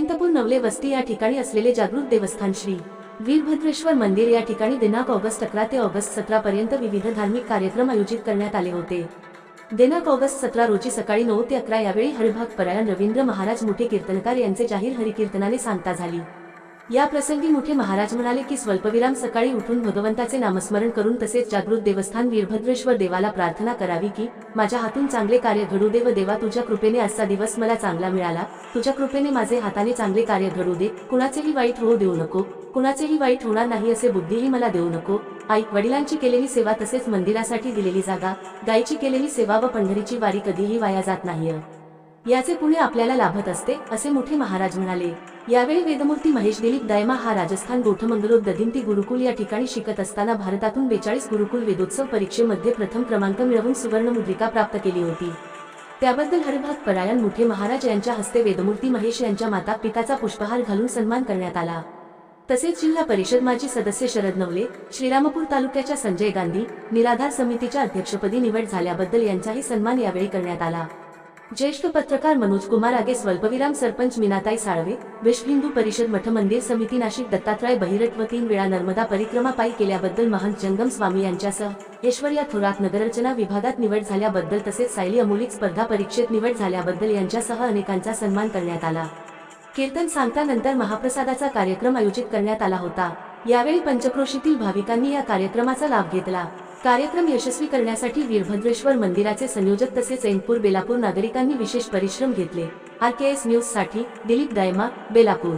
नवले वस्ती या ठिकाणी असलेले जागृत देवस्थान श्री. वीरभद्रेश्वर मंदिर या ठिकाणी दिनांक ऑगस्ट अकरा ते ऑगस्ट सतरा पर्यंत विविध धार्मिक कार्यक्रम आयोजित करण्यात आले होते. दिनांक ऑगस्ट सतरा रोजी सकाळी नऊ ते अकरा यावेळी हरिभाग परायण रवींद्र महाराज मोठे कीर्तनकार यांचे जाहीर हरिकीर्तनाने सांगता झाली. या प्रसंगी मोठे महाराज म्हणाले की स्वल्पविराम सकाळी उठून भगवंताचे नामस्मरण करून तसेच जागृत देवस्थान वीरभद्रेश्वर देवाला प्रार्थना करावी की माझ्या हातून चांगले कार्य घडू दे व देवा तुझ्या कृपेने आजचा दिवस मला चांगला मिळाला. तुझ्या कृपेने माझे हाताने चांगले कार्य घडू दे. कुणाचेही वाईट होऊ देऊ नको. कुणाचेही वाईट होणार नाही असे बुद्धीही मला देऊ नको. आई वडिलांची केलेली सेवा तसेच मंदिरासाठी दिलेली जागा गायीची केलेली सेवा व पंढरीची वारी कधीही वाया जात नाही याचे पुणे आपल्याला लाभत असते असे मोठे महाराज म्हणाले. यावेळी वेदमूर्ती महेश दिलीप दायमा हा राजस्थान गोठमंगलोर दधिंती गुरुकुल या ठिकाणी शिकत असताना भारतातून बेचाळीस गुरुकुल वेदोत्सव परीक्षेमध्ये प्रथम क्रमांक मिळवून सुवर्ण मुद्रिका प्राप्त केली होती. त्याबद्दल हरिभाग परायण मुठे महाराज यांच्या हस्ते वेदमूर्ती महेश यांच्या माता पिताचा पुष्पहार घालून सन्मान करण्यात आला. तसेच जिल्हा परिषद माजी सदस्य शरद नवले श्रीरामपूर तालुक्याच्या संजय गांधी निराधार समितीच्या अध्यक्षपदी निवड झाल्याबद्दल यांचाही सन्मान यावेळी करण्यात आला. ज्येष्ठ पत्रकार मनोज कुमार आगे स्वल्पविराम सरपंच मीनाताई साळवे विश्व हिंदू परिषद मठ मंदिर समिती नाशिक दत्तात्रय बहिरट व तीन वेळा नर्मदा परिक्रमा पायी केल्याबद्दल महंत जंगम स्वामी यांच्यासह ऐश्वर्या थोरात नगररचना विभागात निवड झाल्याबद्दल तसेच सायली अमुलिक स्पर्धा परीक्षेत निवड झाल्याबद्दल यांच्यासह अनेकांचा सन्मान करण्यात आला. कीर्तन सांगतानंतर महाप्रसादाचा कार्यक्रम आयोजित करण्यात आला होता. यावेळी पंचक्रोशीतील भाविकांनी या कार्यक्रमाचा लाभ घेतला. कार्यक्रम यशस्वी करण्यासाठी वीरभद्रेश्वर मंदिराचे संयोजक तसेच ऐनपूर बेलापूर नागरिकांनी विशेष परिश्रम घेतले. आर के एस न्यूजसाठी दिलीप दायमा बेलापूर.